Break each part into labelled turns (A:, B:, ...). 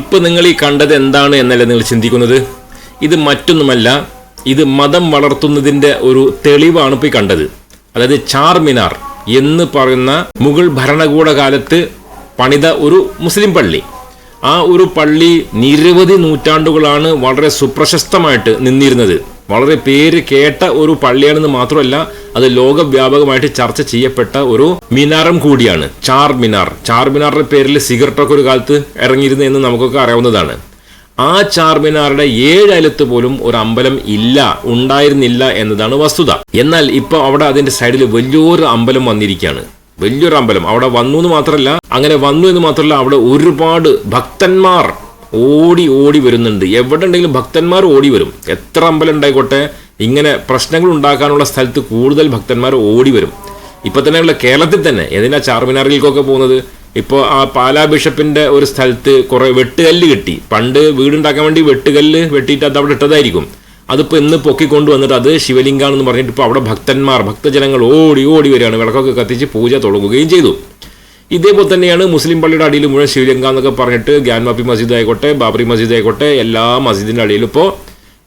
A: ഇപ്പൊ നിങ്ങൾ ഈ കണ്ടത് എന്താണ് എന്നല്ലേ നിങ്ങൾ ചിന്തിക്കുന്നത്? ഇത് മറ്റൊന്നുമല്ല ഇത് മതം വളർത്തുന്നതിന്റെ ഒരു തെളിവാണ് ഇപ്പൊ കണ്ടത്. അതായത് ചാർമിനാർ എന്ന് പറയുന്ന മുഗൾ ഭരണകൂട കാലത്ത് പണിത ഒരു മുസ്ലിം പള്ളി. ആ ഒരു പള്ളി നിരവധി നൂറ്റാണ്ടുകളാണ് വളരെ സുപ്രശസ്തമായിട്ട് നിന്നിരുന്നത്. വളരെ പേര് കേട്ട ഒരു പള്ളിയാണെന്ന് മാത്രമല്ല അത് ലോകവ്യാപകമായിട്ട് ചർച്ച ചെയ്യപ്പെട്ട ഒരു മിനാറും കൂടിയാണ്. ചാർ മിനാർ. ചാർ മിനാറിന്റെ പേരിൽ സിഗരറ്റൊക്കെ ഒരു കാലത്ത് ഇറങ്ങിയിരുന്നു എന്ന് നമുക്കൊക്കെ അറിയാവുന്നതാണ്. ആ ചാർമിനാറുടെ ഏഴലത്ത് പോലും ഒരു അമ്പലം ഇല്ല ഉണ്ടായിരുന്നില്ല എന്നതാണ് വസ്തുത. എന്നാൽ ഇപ്പൊ അവിടെ അതിന്റെ സൈഡിൽ വലിയൊരു അമ്പലം വന്നിരിക്കുകയാണ്. വലിയൊരു അമ്പലം. അവിടെ വന്നു എന്ന് മാത്രമല്ല അങ്ങനെ വന്നു എന്ന് മാത്രമല്ല അവിടെ ഒരുപാട് ഭക്തന്മാർ ഓടി ഓടി വരുന്നുണ്ട്. എവിടെ ഉണ്ടെങ്കിലും ഭക്തന്മാർ ഓടി വരും. എത്ര അമ്പലം ഉണ്ടായിക്കോട്ടെ ഇങ്ങനെ പ്രശ്നങ്ങൾ ഉണ്ടാക്കാനുള്ള സ്ഥലത്ത് കൂടുതൽ ഭക്തന്മാർ ഓടി വരും. ഇപ്പൊ തന്നെയുള്ള കേരളത്തിൽ തന്നെ. ഏതിനാ ചാർമിനാറിലേക്കൊക്കെ പോകുന്നത്? ഇപ്പോൾ ആ പാലാ ബിഷപ്പിന്റെ ഒരു സ്ഥലത്ത് കുറേ വെട്ടുകല്ല് കിട്ടി. പണ്ട് വീടുണ്ടാക്കാൻ വേണ്ടി വെട്ടുകല്ല് വെട്ടിയിട്ട് അത് അവിടെ ഇട്ടതായിരിക്കും. അതിപ്പോൾ ഇന്ന് പൊക്കിക്കൊണ്ട് വന്നിട്ട് അത് ശിവലിംഗാണെന്ന് പറഞ്ഞിട്ട് ഇപ്പോൾ അവിടെ ഭക്തന്മാർ ഭക്തജനങ്ങൾ ഓടി ഓടി വരികയാണ്. വിളക്കൊക്കെ കത്തിച്ച് പൂജ തുടങ്ങുകയും ചെയ്തു. ഇതേപോലെ തന്നെയാണ് മുസ്ലിം പള്ളിയുടെ അടിയിൽ മുഴുവൻ ശിവലിംഗ എന്നൊക്കെ പറഞ്ഞിട്ട് ഗ്യാൻമാപ്പി മസ്ജിദ് ആയിക്കോട്ടെ ബാബറി മസ്ജിദ് ആയിക്കോട്ടെ എല്ലാ മസ്ജിദിന്റെ അടിയിലും ഇപ്പോൾ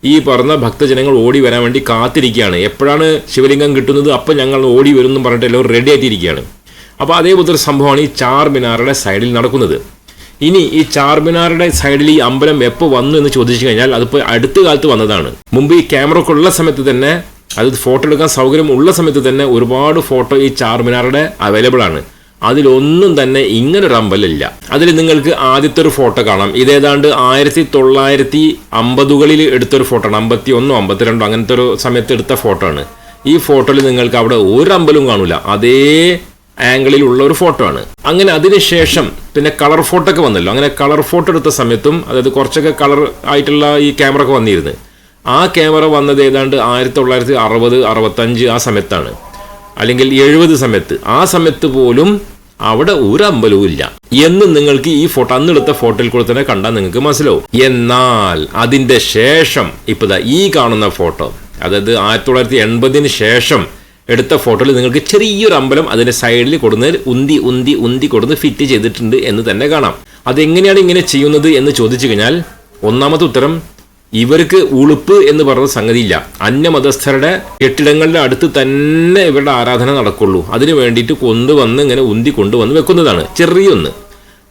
A: ഈ പറഞ്ഞ ഭക്തജനങ്ങൾ ഓടി വരാൻ വേണ്ടി കാത്തിരിക്കുകയാണ്. എപ്പോഴാണ് ശിവലിംഗം കിട്ടുന്നത്? അപ്പം ഞങ്ങൾ ഓടി വരും എന്ന് പറഞ്ഞിട്ട് എല്ലാവരും റെഡി ആയിട്ടിരിക്കുകയാണ്. അപ്പോൾ അതേപോലത്തെ ഒരു സംഭവമാണ് ഈ ചാർ മിനാറുടെ സൈഡിൽ നടക്കുന്നത്. ഇനി ഈ ചാർമിനാറുടെ സൈഡിൽ ഈ അമ്പലം എപ്പോൾ വന്നു എന്ന് ചോദിച്ചു കഴിഞ്ഞാൽ അതിപ്പോൾ അടുത്ത കാലത്ത് വന്നതാണ്. മുമ്പ് ഈ ക്യാമറ ഒക്കെ ഉള്ള സമയത്ത് തന്നെ അത് ഫോട്ടോ എടുക്കാൻ സൗകര്യം ഉള്ള സമയത്ത് തന്നെ ഒരുപാട് ഫോട്ടോ ഈ ചാർമിനാറുടെ അവൈലബിൾ ആണ്. അതിലൊന്നും തന്നെ ഇങ്ങനൊരു അമ്പലമില്ല അതിൽ നിങ്ങൾക്ക് ആദ്യത്തെ ഒരു ഫോട്ടോ കാണാം. ഇതേതാണ്ട് ആയിരത്തി തൊള്ളായിരത്തി അമ്പതുകളിൽ എടുത്തൊരു ഫോട്ടോ ആണ്. അമ്പത്തി ഒന്നോ അമ്പത്തിരണ്ടോ അങ്ങനത്തെ ഒരു സമയത്ത് എടുത്ത ഫോട്ടോ ആണ്. ഈ ഫോട്ടോയിൽ നിങ്ങൾക്ക് അവിടെ ഒരു അമ്പലവും കാണൂല. അതേ ആംഗിളിൽ ഉള്ള ഒരു ഫോട്ടോ ആണ്. അങ്ങനെ അതിനുശേഷം പിന്നെ കളർ ഫോട്ടോ ഒക്കെ വന്നല്ലോ. അങ്ങനെ കളർ ഫോട്ടോ എടുത്ത സമയത്തും അതായത് കുറച്ചൊക്കെ കളർ ആയിട്ടുള്ള ഈ ക്യാമറ ഒക്കെ വന്നിരുന്നു. ആ ക്യാമറ വന്നത് ഏതാണ്ട് ആയിരത്തി തൊള്ളായിരത്തി അറുപത് അറുപത്തഞ്ച് ആ സമയത്താണ്. അല്ലെങ്കിൽ എഴുപത് സമയത്ത്. ആ സമയത്ത് പോലും അവിടെ ഒരു അമ്പലവും ഇല്ല. എന്ന് നിങ്ങൾക്ക് ഈ ഫോട്ടോ അന്നെടുത്ത ഫോട്ടോയിൽ കൂടെ തന്നെ കണ്ടാൽ നിങ്ങൾക്ക് മനസ്സിലാവും. എന്നാൽ അതിന്റെ ശേഷം ഇപ്പൊ ദാ ഈ കാണുന്ന ഫോട്ടോ അതായത് ആയിരത്തി തൊള്ളായിരത്തി എൺപതിന് ശേഷം എടുത്ത ഫോട്ടോയിൽ നിങ്ങൾക്ക് ചെറിയൊരു അമ്പലം അതിന്റെ സൈഡിൽ കൊടുന്ന് ഉന്തി ഉന്തി ഉന്തി കൊടുന്ന് ഫിറ്റ് ചെയ്തിട്ടുണ്ട് എന്ന് തന്നെ കാണാം. അതെങ്ങനെയാണ് ഇങ്ങനെ ചെയ്യുന്നത് എന്ന് ചോദിച്ചു കഴിഞ്ഞാൽ ഒന്നാമത്തെ ഉത്തരം ഇവർക്ക് ഉളുപ്പ് എന്ന് പറഞ്ഞ സംഗതിയില്ല. അന്യമതസ്ഥരുടെ കെട്ടിടങ്ങളുടെ അടുത്ത് തന്നെ ഇവരുടെ ആരാധന നടക്കുള്ളൂ. അതിനു വേണ്ടിയിട്ട് കൊണ്ടുവന്ന് ഇങ്ങനെ ഉന്തി കൊണ്ടുവന്ന് വെക്കുന്നതാണ് ചെറിയൊന്ന്.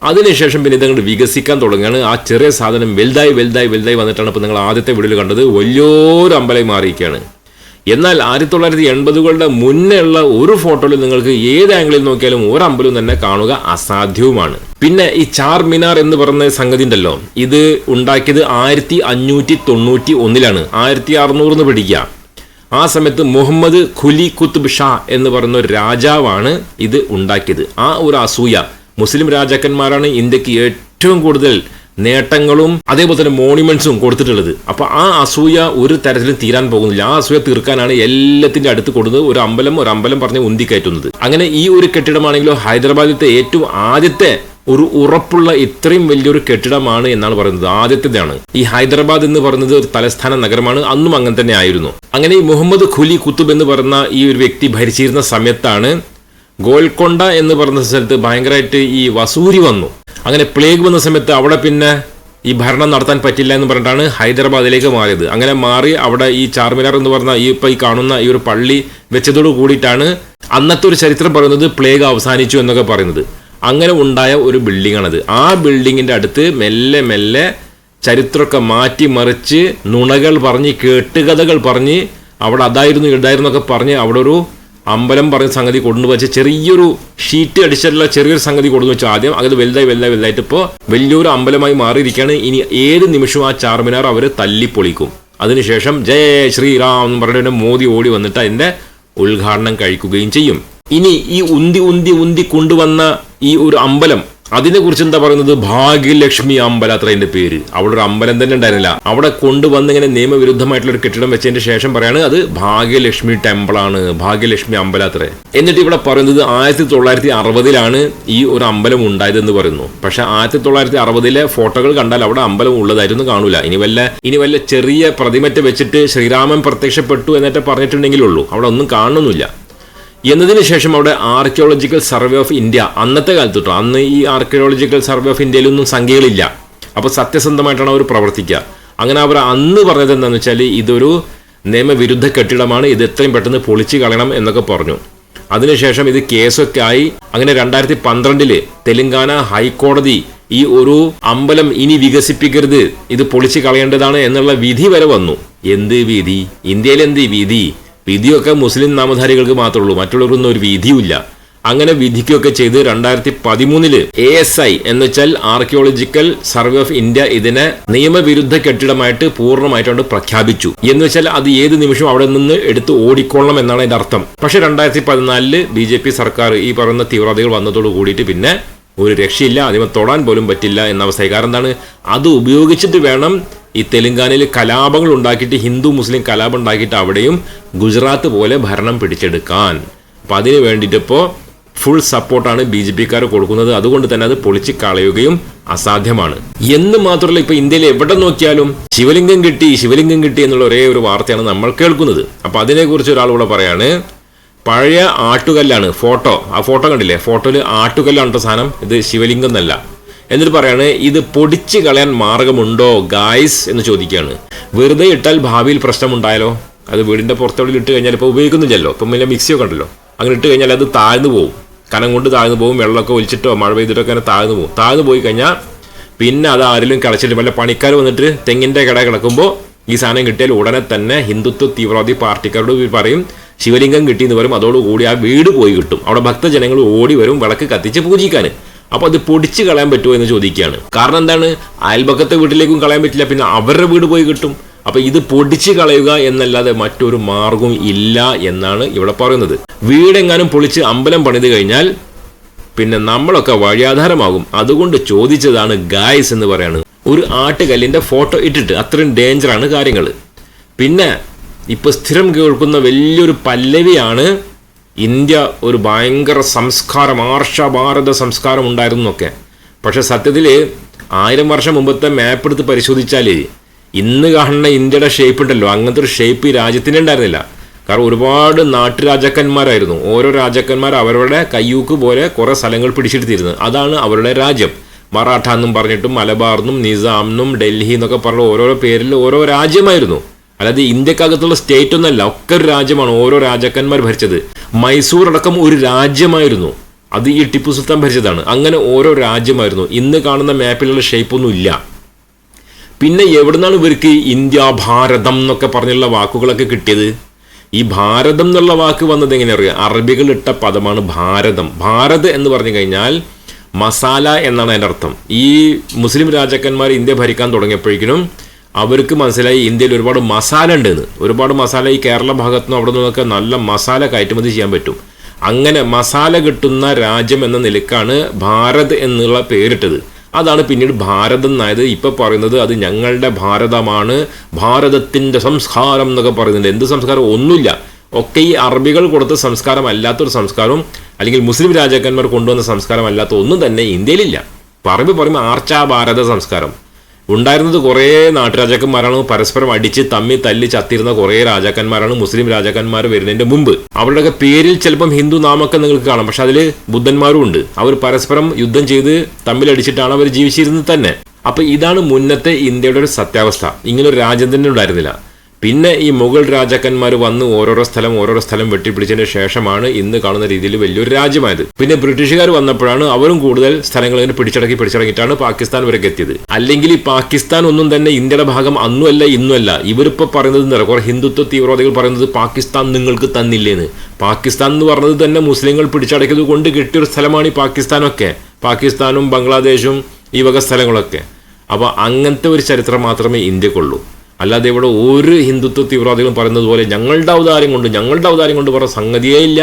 A: അതിനുശേഷം പിന്നെ ഇതങ്ങോട്ട് വികസിക്കാൻ തുടങ്ങുകയാണ്. ആ ചെറിയ സാധനം വലുതായി വലുതായി വലുതായി വന്നിട്ടാണ് ഇപ്പോൾ നിങ്ങൾ ആദ്യത്തെ വീഡിയോയിൽ കണ്ടത്. വലിയൊരു അമ്പലമായി മാറിയിരിക്കുകയാണ്. എന്നാൽ ആയിരത്തി തൊള്ളായിരത്തി എൺപതുകളുടെ മുന്നേ ഉള്ള ഒരു ഫോട്ടോയിൽ നിങ്ങൾക്ക് ഏത് ആംഗിളിൽ നോക്കിയാലും ഒരു അമ്പലം തന്നെ കാണുക അസാധ്യവുമാണ്. പിന്നെ ഈ ചാർ മിനാർ എന്ന് പറയുന്ന സംഗതി ഉണ്ടല്ലോ. ഇത് ഉണ്ടാക്കിയത് ആയിരത്തി അഞ്ഞൂറ്റി തൊണ്ണൂറ്റി ഒന്നിലാണ് ആയിരത്തി അറുന്നൂറിന്ന് പിടിക്കുക. ആ സമയത്ത് മുഹമ്മദ് ഖുലി കുത്തുബ് ഷാ എന്ന് പറയുന്ന ഒരു രാജാവാണ് ഇത് ഉണ്ടാക്കിയത്. ആ ഒരു അസൂയ. മുസ്ലിം രാജാക്കന്മാരാണ് ഇന്ത്യയ്ക്ക് ഏറ്റവും കൂടുതൽ നേട്ടങ്ങളും അതേപോലെ തന്നെ മോണിമെന്റ്സും കൊടുത്തിട്ടുള്ളത്. അപ്പൊ ആ അസൂയ ഒരു തരത്തിലും തീരാൻ പോകുന്നില്ല. ആ അസൂയ തീർക്കാനാണ് എല്ലാത്തിന്റെ അടുത്ത് കൊടുക്കുന്നത് ഒരു അമ്പലം ഒരു അമ്പലം പറഞ്ഞ് ഉന്തി കയറ്റുന്നത് അങ്ങനെ ഈ ഒരു കെട്ടിടമാണെങ്കിലോ ഹൈദരാബാദിലത്തെ ഏറ്റവും ആദ്യത്തെ ഒരു ഉറപ്പുള്ള ഇത്രയും വലിയൊരു കെട്ടിടമാണ് എന്നാണ് പറയുന്നത്. ആദ്യത്തേതാണ്. ഈ ഹൈദരാബാദ് എന്ന് പറയുന്നത് ഒരു തലസ്ഥാന നഗരമാണ്. അന്നും അങ്ങനെ തന്നെ ആയിരുന്നു. അങ്ങനെ ഈ മുഹമ്മദ് ഖുലി കുത്തുബ് എന്ന് പറയുന്ന ഈ ഒരു വ്യക്തി ഭരിച്ചിരുന്ന സമയത്താണ് ഗോൽക്കൊണ്ട എന്ന് പറയുന്ന സ്ഥലത്ത് ഭയങ്കരമായിട്ട് ഈ വസൂരി വന്നു. അങ്ങനെ പ്ലേഗ് വന്ന സമയത്ത് അവിടെ പിന്നെ ഈ ഭരണം നടത്താൻ പറ്റില്ല എന്ന് പറഞ്ഞിട്ടാണ് ഹൈദരാബാദിലേക്ക് മാറിയത്. അങ്ങനെ മാറി അവിടെ ഈ ചാർമിനാർ എന്ന് പറഞ്ഞ ഈ ഇപ്പൊ ഈ കാണുന്ന ഈ ഒരു പള്ളി വെച്ചതോട് കൂടിയിട്ടാണ് അന്നത്തെ ഒരു ചരിത്രം പറയുന്നത് പ്ലേഗ് അവസാനിച്ചു എന്നൊക്കെ പറയുന്നത്. അങ്ങനെ ഉണ്ടായ ഒരു ബിൽഡിംഗ് ആണത് ആ ബിൽഡിങ്ങിന്റെ അടുത്ത് മെല്ലെ മെല്ലെ ചരിത്രമൊക്കെ മാറ്റി മറിച്ച് നുണകൾ പറഞ്ഞ് കേട്ടുകഥകൾ പറഞ്ഞ് അവിടെ അതായിരുന്നു ഇതായിരുന്നൊക്കെ പറഞ്ഞ് അവിടെ ഒരു അമ്പലം പറഞ്ഞ സംഗതി കൊണ്ടു കൊണ്ടുവച്ച് ചെറിയൊരു ഷീറ്റ് അടിച്ചിട്ടുള്ള ചെറിയൊരു സംഗതി കൊണ്ടു വെച്ചു ആദ്യം അത് വലുതായി വലുതായി വലുതായിട്ട് ഇപ്പോൾ വലിയൊരു അമ്പലമായി മാറിയിരിക്കുകയാണ്. ഇനി ഏത് നിമിഷവും ആ ചാർമിനാർ അവർ തല്ലിപ്പൊളിക്കും. അതിനുശേഷം ജയ ശ്രീറാം എന്ന് പറഞ്ഞിട്ട് മോദി ഓടി വന്നിട്ട് അതിന്റെ ഉദ്ഘാടനം കഴിക്കുകയും ചെയ്യും. ഇനി ഈ ഉന്തി ഉന്തി ഉന്തി കൊണ്ടുവന്ന ഈ ഒരു അമ്പലം അതിനെക്കുറിച്ച് എന്താ പറയുന്നത്? ഭാഗ്യലക്ഷ്മി അമ്പലം അത്ര അതിന്റെ പേര്. അവിടെ ഒരു അമ്പലം തന്നെ ഉണ്ടായിരുന്നില്ല. അവിടെ കൊണ്ടുവന്ന് ഇങ്ങനെ നിയമവിരുദ്ധമായിട്ടുള്ള ഒരു കെട്ടിടം വെച്ചതിന്റെ ശേഷം പറയാണ് അത് ഭാഗ്യലക്ഷ്മി ടെമ്പിൾ ആണ്. ഭാഗ്യലക്ഷ്മി അമ്പല അത്ര. എന്നിട്ട് ഇവിടെ പറയുന്നത് ആയിരത്തി തൊള്ളായിരത്തി അറുപതിലാണ് ഈ ഒരു അമ്പലം ഉണ്ടായതെന്ന് പറയുന്നു. പക്ഷെ ആയിരത്തി തൊള്ളായിരത്തി അറുപതിലെ ഫോട്ടോകൾ കണ്ടാൽ അവിടെ അമ്പലം ഉള്ളതായിരുന്നു കാണൂല. ഇനി വല്ല ഇനി വല്ല ചെറിയ പ്രതിമറ്റ വെച്ചിട്ട് ശ്രീരാമൻ പ്രത്യക്ഷപ്പെട്ടു എന്നിട്ട് പറഞ്ഞിട്ടുണ്ടെങ്കിലുള്ളൂ അവിടെ ഒന്നും കാണുന്നില്ല എന്നതിന് ശേഷം അവിടെ ആർക്കിയോളജിക്കൽ സർവേ ഓഫ് ഇന്ത്യ അന്നത്തെ കാലത്ത് കേട്ടോ അന്ന് ഈ ആർക്കിയോളജിക്കൽ സർവേ ഓഫ് ഇന്ത്യയിലൊന്നും സംഖ്യകളില്ല. അപ്പോൾ സത്യസന്ധമായിട്ടാണ് അവർ പ്രവർത്തിക്കുക അങ്ങനെ അവർ അന്ന് പറഞ്ഞത് എന്താണെന്ന് വെച്ചാൽ ഇതൊരു നിയമവിരുദ്ധ കെട്ടിടമാണ്. ഇത് എത്രയും പെട്ടെന്ന് പൊളിച്ചു കളയണം എന്നൊക്കെ പറഞ്ഞു. അതിനുശേഷം ഇത് കേസൊക്കെ ആയി. അങ്ങനെ രണ്ടായിരത്തി പന്ത്രണ്ടിൽ തെലങ്കാന ഹൈക്കോടതി ഈ ഒരു അമ്പലം ഇനി വികസിപ്പിക്കരുത് ഇത് പൊളിച്ചു കളയേണ്ടതാണ് എന്നുള്ള വിധി വരെ വന്നു. എന്ത് വിധി? ഇന്ത്യയിലെന്ത് വിധി? വിധിയൊക്കെ മുസ്ലിം നാമധാരികൾക്ക് മാത്രമേ ഉള്ളൂ. മറ്റുള്ളവർക്കൊന്നും ഒരു വിധിയുമില്ല. അങ്ങനെ വിധിക്കുകയൊക്കെ ചെയ്ത് രണ്ടായിരത്തി പതിമൂന്നിൽ എ എസ് ഐ എന്ന് വെച്ചാൽ ആർക്കിയോളജിക്കൽ സർവേ ഓഫ് ഇന്ത്യ ഇതിനെ നിയമവിരുദ്ധ കെട്ടിടമായിട്ട് പൂർണമായിട്ടുണ്ട് പ്രഖ്യാപിച്ചു. എന്ന് വെച്ചാൽ അത് ഏത് നിമിഷം അവിടെ നിന്ന് എടുത്ത് ഓടിക്കൊള്ളണം എന്നാണ് അതിന്റെ അർത്ഥം. പക്ഷെ രണ്ടായിരത്തി പതിനാലിൽ ബി സർക്കാർ ഈ പറയുന്ന തീവ്രവാദികൾ വന്നതോട് കൂടിയിട്ട് പിന്നെ ഒരു രക്ഷയില്ല അതിമ തൊടാൻ പോലും പറ്റില്ല എന്ന അവസ്ഥ കാരണം എന്താണ്? അത് ഉപയോഗിച്ചിട്ട് വേണം ഈ തെലുങ്കാനയിൽ കലാപങ്ങൾ ഉണ്ടാക്കിയിട്ട് ഹിന്ദു മുസ്ലിം കലാപം ഉണ്ടാക്കിയിട്ട് അവിടെയും ഗുജറാത്ത് പോലെ ഭരണം പിടിച്ചെടുക്കാൻ. അപ്പം അതിന് വേണ്ടിയിട്ടിപ്പോൾ ഫുൾ സപ്പോർട്ടാണ് ബി ജെ പിക്കാർ കൊടുക്കുന്നത്. അതുകൊണ്ട് തന്നെ അത് പൊളിച്ച് കളയുകയും അസാധ്യമാണ്. എന്ന് മാത്രമല്ല ഇപ്പൊ ഇന്ത്യയിൽ എവിടെ നോക്കിയാലും ശിവലിംഗം കിട്ടി ശിവലിംഗം കിട്ടി എന്നുള്ള ഒരേ ഒരു വാർത്തയാണ് നമ്മൾ കേൾക്കുന്നത്. അപ്പൊ അതിനെക്കുറിച്ച് ഒരാൾ ഇവിടെ പറയാണ് പഴയ ആട്ടുകല്ലാണ് ഫോട്ടോ. ആ ഫോട്ടോ കണ്ടില്ലേ? ഫോട്ടോയിൽ ആട്ടുകല്ലാണ് ട്ടോ സാധനം. ഇത് ശിവലിംഗം എന്നല്ല. എന്നിട്ട് പറയാണ് ഇത് പൊടിച്ച് കളയാൻ മാർഗമുണ്ടോ ഗായ്സ് എന്ന് ചോദിക്കുകയാണ്. വെറുതെ ഇട്ടാൽ ഭാവിയിൽ പ്രശ്നമുണ്ടായാലോ? അത് വീടിന്റെ പുറത്തോടെ ഇട്ട് കഴിഞ്ഞാൽ ഇപ്പോൾ ഉപയോഗിക്കുന്നില്ലല്ലോ. ഇപ്പം വലിയ മിക്സിയൊക്കെ ഉണ്ടല്ലോ. അങ്ങനെ ഇട്ട് കഴിഞ്ഞാൽ അത് താഴ്ന്നു പോകും കനം കൊണ്ട് താഴ്ന്നു പോകും വെള്ളമൊക്കെ ഒലിച്ചിട്ടോ മഴ പെയ്തിട്ടോ അങ്ങനെ താഴ്ന്നു പോകും താഴ്ന്നു പോയി കഴിഞ്ഞാൽ പിന്നെ അത് ആരെങ്കിലും കളച്ചിട്ട് വല്ല പണിക്കാർ വന്നിട്ട് തെങ്ങിന്റെ കട കിടക്കുമ്പോൾ ഈ സാധനം കിട്ടിയാൽ ഉടനെ തന്നെ ഹിന്ദുത്വ തീവ്രവാദി പാർട്ടിക്കാരോട് പറയും ശിവലിംഗം കിട്ടി എന്ന് പറയും. അതോടുകൂടി ആ വീട് പോയി കിട്ടും. അവിടെ ഭക്തജനങ്ങൾ ഓടി വരും വിളക്ക് കത്തിച്ച് പൂജിക്കാൻ. അപ്പൊ അത് പൊടിച്ച് കളയാൻ പറ്റുമോ എന്ന് ചോദിക്കുകയാണ്. കാരണം എന്താണ്? അയൽപക്കത്തെ വീട്ടിലേക്കും കളയാൻ പറ്റില്ല. പിന്നെ അവരുടെ വീട് പോയി കിട്ടും. അപ്പൊ ഇത് പൊടിച്ച് കളയുക എന്നല്ലാതെ മറ്റൊരു മാർഗവും ഇല്ല എന്നാണ് ഇവിടെ പറയുന്നത്. വീടെങ്ങാനും പൊളിച്ച് അമ്പലം പണിത് കഴിഞ്ഞാൽ പിന്നെ നമ്മളൊക്കെ വഴിയാധാരമാകും. അതുകൊണ്ട് ചോദിച്ചതാണ് ഗായ്സ് എന്ന് പറയാണ്. ഒരു ആട്ടുകല്ലിന്റെ ഫോട്ടോ ഇട്ടിട്ട് അത്രയും ഡേഞ്ചറാണ് കാര്യങ്ങൾ പിന്നെ ഇപ്പൊ സ്ഥിരം കേൾക്കുന്ന വലിയൊരു പല്ലവിയാണ് ഇന്ത്യ ഒരു ഭയങ്കര സംസ്കാരം ആർഷഭാരത സംസ്കാരം ഉണ്ടായിരുന്നൊക്കെ. പക്ഷെ സത്യത്തിൽ ആയിരം വർഷം മുമ്പത്തെ മാപ്പ് എടുത്ത് പരിശോധിച്ചാൽ ഇന്ന് കാണുന്ന ഇന്ത്യയുടെ ഷേപ്പ് ഉണ്ടല്ലോ. അങ്ങനത്തെ ഒരു ഷേപ്പ് ഈ രാജ്യത്തിന് ഉണ്ടായിരുന്നില്ല. കാരണം ഒരുപാട് നാട്ടുരാജാക്കന്മാരായിരുന്നു. ഓരോ രാജാക്കന്മാർ അവരുടെ കയ്യൂക്ക് പോലെ കുറേ സ്ഥലങ്ങൾ പിടിച്ചെടുത്തിരുന്നു അതാണ് അവരുടെ രാജ്യം. മറാഠ എന്നും പറഞ്ഞിട്ടും മലബാർ എന്നും നിസാം എന്നും ഡൽഹി എന്നൊക്കെ പറഞ്ഞ ഓരോരോ പേരിൽ ഓരോ രാജ്യമായിരുന്നു. അല്ലാതെ ഇന്ത്യക്കകത്തുള്ള സ്റ്റേറ്റ് ഒന്നല്ല ഒക്കെ ഒരു രാജ്യമാണ്. ഓരോ രാജാക്കന്മാർ ഭരിച്ചത്. മൈസൂർ അടക്കം ഒരു രാജ്യമായിരുന്നു. അത് ഈ ടിപ്പു സുൽത്താൻ ഭരിച്ചതാണ്. അങ്ങനെ ഓരോ രാജ്യമായിരുന്നു. ഇന്ന് കാണുന്ന മാപ്പിലുള്ള ഷേപ്പ് ഒന്നും ഇല്ല. പിന്നെ എവിടുന്നാണ് ഇവർക്ക് ഇന്ത്യ ഭാരതം എന്നൊക്കെ പറഞ്ഞുള്ള വാക്കുകളൊക്കെ കിട്ടിയത്? ഈ ഭാരതം എന്നുള്ള വാക്ക് വന്നത് എങ്ങനെ അറിയുക അറബികൾ ഇട്ട പദമാണ് ഭാരതം. ഭാരത് എന്ന് പറഞ്ഞു കഴിഞ്ഞാൽ മസാല എന്നാണ് അതിന്റെ അർത്ഥം. ഈ മുസ്ലിം രാജാക്കന്മാർ ഇന്ത്യ ഭരിക്കാൻ തുടങ്ങിയപ്പോഴേക്കും അവർക്ക് മനസ്സിലായി ഇന്ത്യയിൽ ഒരുപാട് മസാല ഉണ്ടെന്ന് ഒരുപാട് മസാല ഈ കേരള ഭാഗത്തു നിന്നും അവിടെ നിന്നൊക്കെ നല്ല മസാല കയറ്റുമതി ചെയ്യാൻ പറ്റും. അങ്ങനെ മസാല കിട്ടുന്ന രാജ്യം എന്ന നിലക്കാണ് ഭാരത് എന്നുള്ള പേരിട്ടത്. അതാണ് പിന്നീട് ഭാരതം എന്നായത്. ഇപ്പൊ പറയുന്നത് അത് ഞങ്ങളുടെ ഭാരതമാണ്. ഭാരതത്തിന്റെ സംസ്കാരം എന്നൊക്കെ പറയുന്നുണ്ട്. എന്ത് സംസ്കാരം? ഒന്നുമില്ല. ഒക്കെ ഈ അറബികൾ കൊടുത്ത സംസ്കാരം അല്ലാത്തൊരു സംസ്കാരവും അല്ലെങ്കിൽ മുസ്ലിം രാജാക്കന്മാർ കൊണ്ടുവന്ന സംസ്കാരം അല്ലാത്ത ഒന്നും തന്നെ ഇന്ത്യയിലില്ല. പറമ്പ് പറയുമ്പോൾ ആർച്ചാ ഭാരത സംസ്കാരം. ഉണ്ടായിരുന്നത് കുറേ നാട്ടുരാജാക്കന്മാരാണ് പരസ്പരം അടിച്ച് തമ്മി തല്ലി ചത്തിരുന്ന കുറേ രാജാക്കന്മാരാണ് മുസ്ലിം രാജാക്കന്മാർ വരുന്നതിന്റെ മുമ്പ്. അവരുടെയൊക്കെ പേരിൽ ചിലപ്പം ഹിന്ദു നാമൊക്കെ നിങ്ങൾക്ക് കാണാം. പക്ഷെ അതിൽ ബുദ്ധന്മാരും ഉണ്ട്. അവർ പരസ്പരം യുദ്ധം ചെയ്ത് തമ്മിലടിച്ചിട്ടാണ് അവർ ജീവിച്ചിരുന്നത് തന്നെ. അപ്പൊ ഇതാണ് മുന്നത്തെ ഇന്ത്യയുടെ ഒരു സത്യാവസ്ഥ. ഇങ്ങനൊരു രാജ്യം തന്നെ ഉണ്ടായിരുന്നില്ല. പിന്നെ ഈ മുഗൾ രാജാക്കന്മാർ വന്ന് ഓരോരോ സ്ഥലം ഓരോരോ സ്ഥലം വെട്ടിപ്പിടിച്ചതിന് ശേഷമാണ് ഇന്ന് കാണുന്ന രീതിയിൽ വലിയൊരു രാജ്യമായത്. പിന്നെ ബ്രിട്ടീഷുകാർ വന്നപ്പോഴാണ് അവരും കൂടുതൽ സ്ഥലങ്ങൾ ഇങ്ങനെ പിടിച്ചടക്കി പിടിച്ചടക്കിയിട്ടാണ് പാകിസ്ഥാൻ വരെ എത്തിയത്. അല്ലെങ്കിൽ ഈ പാകിസ്ഥാൻ ഒന്നും തന്നെ ഇന്ത്യയുടെ ഭാഗം അന്നുമല്ല ഇന്നുമല്ല. ഇവരിപ്പോ പറയുന്നത് എന്താ കുറെ ഹിന്ദുത്വ തീവ്രവാദികൾ പറയുന്നത് പാകിസ്ഥാൻ നിങ്ങൾക്ക് തന്നില്ലേന്ന്. പാകിസ്ഥാൻ എന്ന് പറഞ്ഞത് തന്നെ മുസ്ലിങ്ങൾ പിടിച്ചടക്കിയത് കൊണ്ട് കിട്ടിയൊരു സ്ഥലമാണ് ഈ പാകിസ്ഥാനൊക്കെ. പാകിസ്ഥാനും ബംഗ്ലാദേശും ഈ വക സ്ഥലങ്ങളൊക്കെ. അപ്പോൾ അങ്ങനത്തെ ഒരു ചരിത്രം മാത്രമേ ഇന്ത്യക്കുള്ളൂ. അല്ലാതെ ഇവിടെ ഒരു ഹിന്ദുത്വ തീവ്രവാദികളും പറയുന്നത് പോലെ ഞങ്ങളുടെ അവതാരം കൊണ്ട് ഞങ്ങളുടെ അവതാരം കൊണ്ട് പറഞ്ഞ സംഗതിയേ ഇല്ല.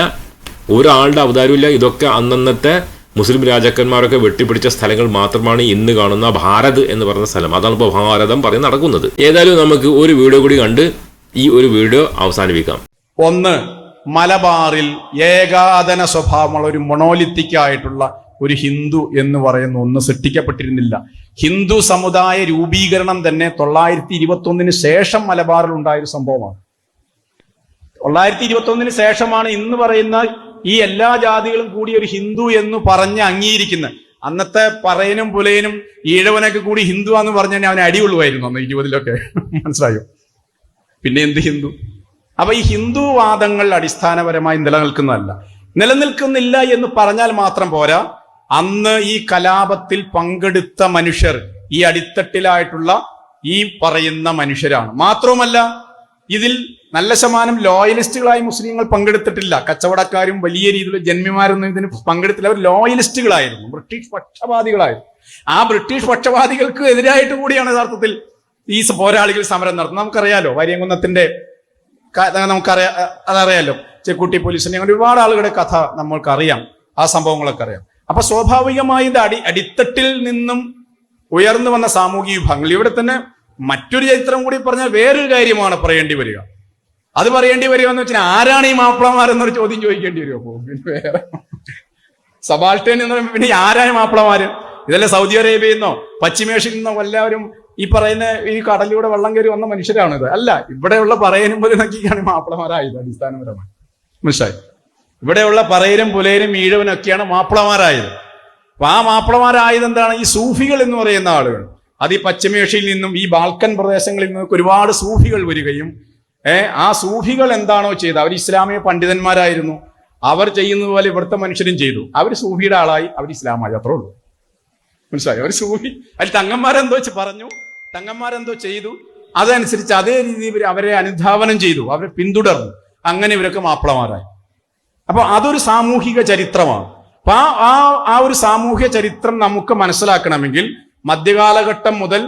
A: ഒരാളുടെ അവതാരമില്ല ഇതൊക്കെ അന്നന്നത്തെ മുസ്ലിം രാജാക്കന്മാരൊക്കെ വെട്ടിപ്പിടിച്ച സ്ഥലങ്ങൾ മാത്രമാണ് ഇന്ന് കാണുന്ന ഭാരത് എന്ന് പറയുന്ന സ്ഥലം. അതാണ് ഇപ്പോൾ ഭാരതം പറഞ്ഞ് നടക്കുന്നത്. ഏതായാലും നമുക്ക് ഒരു വീഡിയോ കൂടി കണ്ട് ഈ ഒരു വീഡിയോ അവസാനിപ്പിക്കാം.
B: ഒന്ന് മലബാറിൽ ഏകാദന സ്വഭാവമുള്ള ഒരു മൊണോലിത്തിക് ആയിട്ടുള്ള ഒരു ഹിന്ദു എന്ന് പറയുന്ന ഒന്ന് സൃഷ്ടിക്കപ്പെട്ടിരുന്നില്ല. ഹിന്ദു സമുദായ രൂപീകരണം തന്നെ തൊള്ളായിരത്തി ഇരുപത്തി ഒന്നിന് ശേഷം മലബാറിൽ ഉണ്ടായ ഒരു സംഭവമാണ്. തൊള്ളായിരത്തി ഇരുപത്തി ഒന്നിന് ശേഷമാണ് ഇന്ന് പറയുന്ന ഈ എല്ലാ ജാതികളും കൂടി ഒരു ഹിന്ദു എന്ന് പറഞ്ഞ് അംഗീകരിക്കുന്നത്. അന്നത്തെ പറയനും പുലയനും ഈഴവനൊക്കെ കൂടി ഹിന്ദു എന്ന് പറഞ്ഞാൽ അവനെ അടിയുള്ളുമായിരുന്നു അന്ന് ഇരുപതിലൊക്കെ. മനസ്സിലായോ? പിന്നെ എന്ത് ഹിന്ദു? അപ്പൊ ഈ ഹിന്ദുവാദങ്ങൾ അടിസ്ഥാനപരമായി നിലനിൽക്കുന്നതല്ല. നിലനിൽക്കുന്നില്ല എന്ന് പറഞ്ഞാൽ മാത്രം പോരാ. അന്ന് ഈ കലാപത്തിൽ പങ്കെടുത്ത മനുഷ്യർ ഈ അടിത്തട്ടിലായിട്ടുള്ള ഈ പറയുന്ന മനുഷ്യരാണ്. മാത്രവുമല്ല ഇതിൽ നല്ല ശതമാനം ലോയലിസ്റ്റുകളായി മുസ്ലിങ്ങൾ പങ്കെടുത്തിട്ടില്ല. കച്ചവടക്കാരും വലിയ രീതിയിലുള്ള ജന്മിമാരൊന്നും ഇതിന് പങ്കെടുത്തില്ല. അവർ ലോയലിസ്റ്റുകളായിരുന്നു. ബ്രിട്ടീഷ് പക്ഷപാതികളായിരുന്നു. ആ ബ്രിട്ടീഷ് പക്ഷപാതികൾക്ക് എതിരായിട്ട് കൂടിയാണ് യഥാർത്ഥത്തിൽ ഈ പോരാളികൾ സമരം നടത്തുന്നത്. നമുക്കറിയാലോ വാര്യംകുന്നത്തിന്റെ നമുക്കറിയാ അതറിയാലോ ചെക്കുട്ടി പോലീസിനെ അങ്ങനെ ഒരുപാട് ആളുകളുടെ കഥ നമ്മൾക്ക് അറിയാം ആ സംഭവങ്ങളൊക്കെ അറിയാം. അപ്പൊ സ്വാഭാവികമായി ഇത് അടി അടിത്തട്ടിൽ നിന്നും ഉയർന്നു വന്ന സാമൂഹിക വിഭാഗങ്ങൾ. ഇവിടെ തന്നെ മറ്റൊരു ചരിത്രം കൂടി പറഞ്ഞാൽ വേറൊരു കാര്യമാണ് പറയേണ്ടി വരിക. അത് പറയേണ്ടി വരിക എന്ന് വെച്ചാൽ ആരാണ് ഈ മാപ്പിളമാരെന്നൊരു ചോദ്യം ചോദിക്കേണ്ടി വരുമോ വേറെ സബാൾട്ടേൻ എന്ന് പറയുമ്പോൾ പിന്നെ ആരാണ് മാപ്പിളമാര്? ഇതല്ലേ സൗദി അറേബ്യയിൽ നിന്നോ പശ്ചിമേഷ്യയിൽ നിന്നോ എല്ലാവരും ഈ പറയുന്ന ഈ കടലിലൂടെ വെള്ളം കയറി വന്ന മനുഷ്യരാണിത് അല്ല ഇവിടെയുള്ള പറയനും നോക്കിയാണ് മാപ്പിളമാരായത് അടിസ്ഥാനപരമായി. മനസ്സിലായി? ഇവിടെയുള്ള പറയരും പുലയരും ഈഴവനും ഒക്കെയാണ് മാപ്പിളമാരായത്. അപ്പൊ ആ മാപ്പിളമാരായത് എന്താണ് ഈ സൂഫികൾ എന്ന് പറയുന്ന ആളുകൾ. അത് ഈ പശ്ചിമേഷ്യയിൽ നിന്നും ഈ ബാൽക്കൻ പ്രദേശങ്ങളിൽ നിന്നൊക്കെ ഒരുപാട് സൂഫികൾ വരികയും ഏഹ് ആ സൂഫികൾ എന്താണോ ചെയ്തത്? അവർ ഇസ്ലാമിക പണ്ഡിതന്മാരായിരുന്നു. അവർ ചെയ്യുന്നത് പോലെ ഇവിടുത്തെ മനുഷ്യരും ചെയ്തു. അവർ സൂഫിയുടെ ആളായി. അവർ ഇസ്ലാമായി. അത്രേ ഉള്ളൂ. മനസ്സിലായി? അവർ സൂഫി. അതിൽ തങ്ങന്മാരെന്തോ വെച്ച് പറഞ്ഞു. തങ്ങന്മാരെന്തോ ചെയ്തു. അതനുസരിച്ച് അതേ രീതിയിൽ അവരെ അനുധാവനം ചെയ്തു. അവരെ പിന്തുടർന്നു. അങ്ങനെ ഇവരൊക്കെ മാപ്പിളമാരായി. അപ്പൊ അതൊരു സാമൂഹിക ചരിത്രമാണ്. അപ്പൊ ആ ആ ആ ഒരു സാമൂഹിക ചരിത്രം നമുക്ക് മനസ്സിലാക്കണമെങ്കിൽ മധ്യകാലഘട്ടം മുതൽ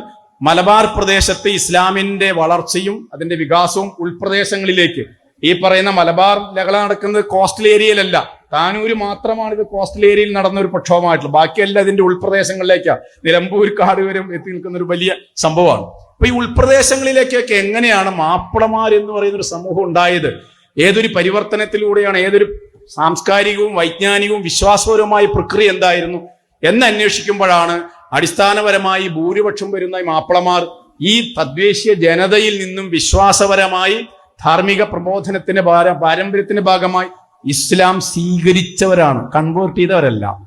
B: മലബാർ പ്രദേശത്ത് ഇസ്ലാമിന്റെ വളർച്ചയും അതിന്റെ വികാസവും ഉൾപ്രദേശങ്ങളിലേക്ക്. ഈ പറയുന്ന മലബാർ ലഹള നടക്കുന്നത് കോസ്റ്റൽ ഏരിയയിലല്ല താനൂര് മാത്രമാണ് ഇത് കോസ്റ്റൽ ഏരിയയിൽ നടന്ന ഒരു പ്രക്ഷോഭമായിട്ടുള്ളത്. ബാക്കിയെല്ലാം ഇതിന്റെ ഉൾപ്രദേശങ്ങളിലേക്കാണ് നിലമ്പൂർ കാട് വരെ എത്തി നിൽക്കുന്ന ഒരു വലിയ സംഭവമാണ്. അപ്പൊ ഈ ഉൾപ്രദേശങ്ങളിലേക്കൊക്കെ എങ്ങനെയാണ് മാപ്പിളമാർ എന്ന് പറയുന്ന ഒരു സമൂഹം ഉണ്ടായത്? ഏതൊരു പരിവർത്തനത്തിലൂടെയാണ് ഏതൊരു സാംസ്കാരികവും വൈജ്ഞാനികവും വിശ്വാസപരവുമായ പ്രക്രിയ എന്തായിരുന്നു എന്ന് അന്വേഷിക്കുമ്പോഴാണ് അടിസ്ഥാനപരമായി ഭൂരിപക്ഷം വരുന്ന മാപ്പിളമാർ ഈ തദ്ദേശീയ ജനതയിൽ നിന്നും വിശ്വാസപരമായി ധാർമ്മിക പ്രബോധനത്തിന്റെ പാര- പാരമ്പര്യത്തിന്റെ ഭാഗമായി ഇസ്ലാം സ്വീകരിച്ചവരാണ്. കൺവേർട്ട് ചെയ്തവരല്ല.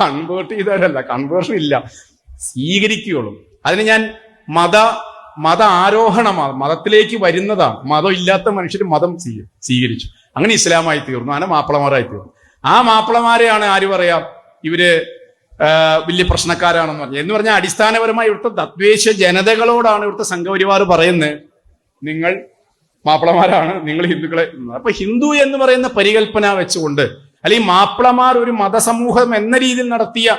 B: കൺവേർട്ട് ചെയ്തവരല്ല. കൺവേർഷൻ ഇല്ല. സ്വീകരിക്കുകയുള്ളൂ. അതിന് ഞാൻ മത മത ആരോഹണമാണ് മതത്തിലേക്ക് വരുന്നതാണ് മതം ഇല്ലാത്ത മനുഷ്യർ മതം സ്വീ- സ്വീകരിച്ചു. അങ്ങനെ ഇസ്ലാമായി തീർന്നു. അങ്ങനെ മാപ്പിളമാരായി തീർന്നു. ആ മാപ്പിളമാരെയാണ് ആര് പറയാം? ഇവർ വലിയ പ്രശ്നക്കാരാണെന്ന് പറഞ്ഞു. എന്ന് പറഞ്ഞാൽ അടിസ്ഥാനപരമായി ഇവിടുത്തെ തദ്ദേശീയ ജനതകളോടാണ് ഇവിടുത്തെ സംഘപരിവാർ പറയുന്നത്. നിങ്ങൾ മാപ്പിളമാരാണ് നിങ്ങൾ ഹിന്ദുക്കളെ. അപ്പൊ ഹിന്ദു എന്ന് പറയുന്ന പരികല്പന വെച്ചുകൊണ്ട് അല്ലെങ്കിൽ മാപ്പിളമാർ ഒരു മതസമൂഹം എന്ന രീതിയിൽ നടത്തിയ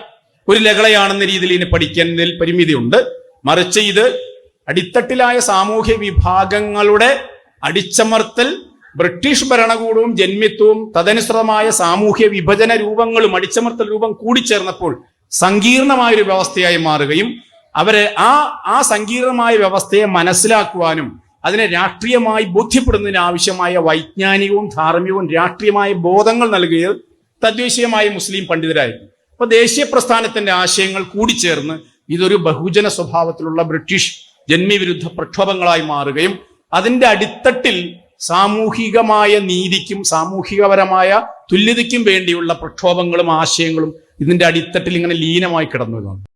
B: ഒരു ലകളയാണെന്ന രീതിയിൽ ഇതിനെ പഠിക്കുന്നതിൽ പരിമിതിയുണ്ട്. മറിച്ച് ഇത് അടിത്തട്ടിലായ സാമൂഹ്യ വിഭാഗങ്ങളുടെ അടിച്ചമർത്തൽ ബ്രിട്ടീഷ് ഭരണകൂടവും ജന്മിത്വവും തദനുസൃതമായ സാമൂഹ്യ വിഭജന രൂപങ്ങളും അടിച്ചമർത്തൽ രൂപം കൂടിച്ചേർന്നപ്പോൾ സങ്കീർണമായ ഒരു വ്യവസ്ഥയായി മാറുകയും അവരെ ആ ആ സങ്കീർണമായ വ്യവസ്ഥയെ മനസ്സിലാക്കുവാനും അതിനെ രാഷ്ട്രീയമായി ബോധ്യപ്പെടുന്നതിന് ആവശ്യമായ വൈജ്ഞാനികവും ധാർമ്മികവും രാഷ്ട്രീയമായ ബോധങ്ങൾ നൽകിയത് തദ്ദേശീയമായ മുസ്ലിം പണ്ഡിതരായിരുന്നു. അപ്പൊ ദേശീയ പ്രസ്ഥാനത്തിന്റെ ആശയങ്ങൾ കൂടിച്ചേർന്ന് ഇതൊരു ബഹുജന സ്വഭാവത്തിലുള്ള ബ്രിട്ടീഷ് ജന്മിവിരുദ്ധ പ്രക്ഷോഭങ്ങളായി മാറുകയും അതിന്റെ അടിത്തട്ടിൽ സാമൂഹികമായ നീതിക്കും സാമൂഹികപരമായ തുല്യതയ്ക്കും വേണ്ടിയുള്ള പ്രക്ഷോഭങ്ങളും ആശയങ്ങളും ഇതിന്റെ അടിത്തട്ടിൽ ഇങ്ങനെ ലീനമായി കിടന്നു